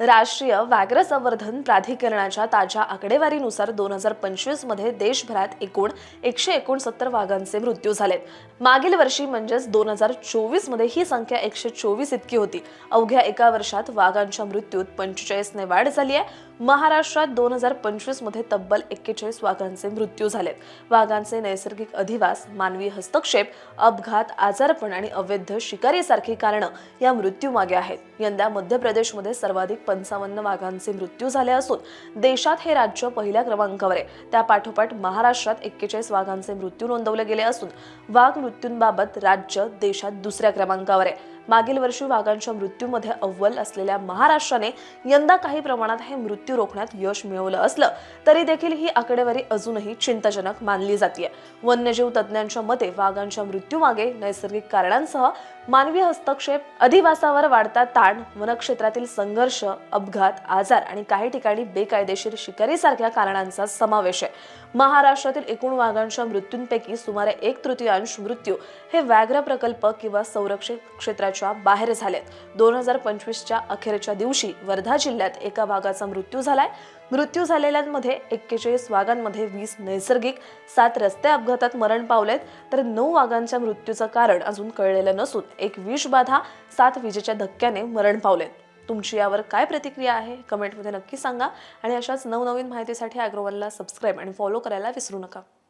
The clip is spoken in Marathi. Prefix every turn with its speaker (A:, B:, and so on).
A: राष्ट्रीय व्याघ्र संवर्धन प्राधिकरणाच्या ताज्या आकडेवारीनुसार दोन हजार पंचवीसमध्ये देशभरात एकूण एकशे एकोणसत्तर वाघांचे मृत्यू झाले. मागील वर्षी म्हणजेच दोन हजार चोवीसमध्ये ही संख्या एकशे चोवीस इतकी होती. अवघ्या एका वर्षात वाघांच्या मृत्यूत पंचेचाळीसने वाढ झाली आहे. महाराष्ट्रात दोन हजार पंचवीसमध्ये तब्बल एक्केचाळीस वाघांचे मृत्यू झालेत वाघांचे नैसर्गिक अधिवास मानवी हस्तक्षेप अपघात आजारपण आणि अवैध शिकारीसारखी कारणं या मृत्यूमागे आहेत. यंदा मध्य प्रदेशमध्ये सर्वाधिक पंचावन्न वाघांचे मृत्यू झाले असून देशात हे राज्य पहिल्या क्रमांकावर आहे. त्या पाठोपाठ महाराष्ट्रात एक्केचाळीस वाघांचे मृत्यू नोंदवले गेले असून वाघ मृत्यूंबाबत राज्य देशात दुसऱ्या क्रमांकावर आहे. मागील वर्षी वाघांच्या मृत्यूमध्ये अव्वल असलेल्या महाराष्ट्राने यंदा काही प्रमाणात हे मृत्यू रोखण्यात यश मिळवलं असलं तरी देखील ही आकडेवारी अजूनही चिंताजनक मानली जाते वन्यजीव तज्ज्ञांच्या मते वाघांच्या मृत्यूमागे नैसर्गिक कारणांसह मानवी हस्तक्षेप अधिवासावर वाढता ताण वनक्षेत्रातील संघर्ष अपघात आजार आणि काही ठिकाणी बेकायदेशीर शिकारीसारख्या कारणांचा समावेश आहे. महाराष्ट्रातील एकूण वाघांच्या मृत्यूंपैकी सुमारे एक तृतीयांश मृत्यू हे व्याघ्र प्रकल्प किंवा संरक्षित क्षेत्राच्या बाहेर झालेत. दोन हजार पंचवीसच्या अखेरच्या दिवशी वर्धा जिल्ह्यात एका वाघाचा मृत्यू झालाय. मृत्यू झालेल्यांमध्ये एक्केचाळीस वाघांमध्ये वीस नैसर्गिक सात रस्ते अपघातात मरण पावलेत. तर नऊ वाघांच्या मृत्यूचं कारण अजून कळलेलं नसून एक विषबाधा सात विजेच्या धक्क्याने मरण पावलेत. तुमची यावर काय प्रतिक्रिया आहे? कमेंटमध्ये नक्की सांगा. आणि अशाच नवनवीन माहितीसाठी ॲग्रोवनला सबस्क्राईब आणि फॉलो करायला विसरू नका.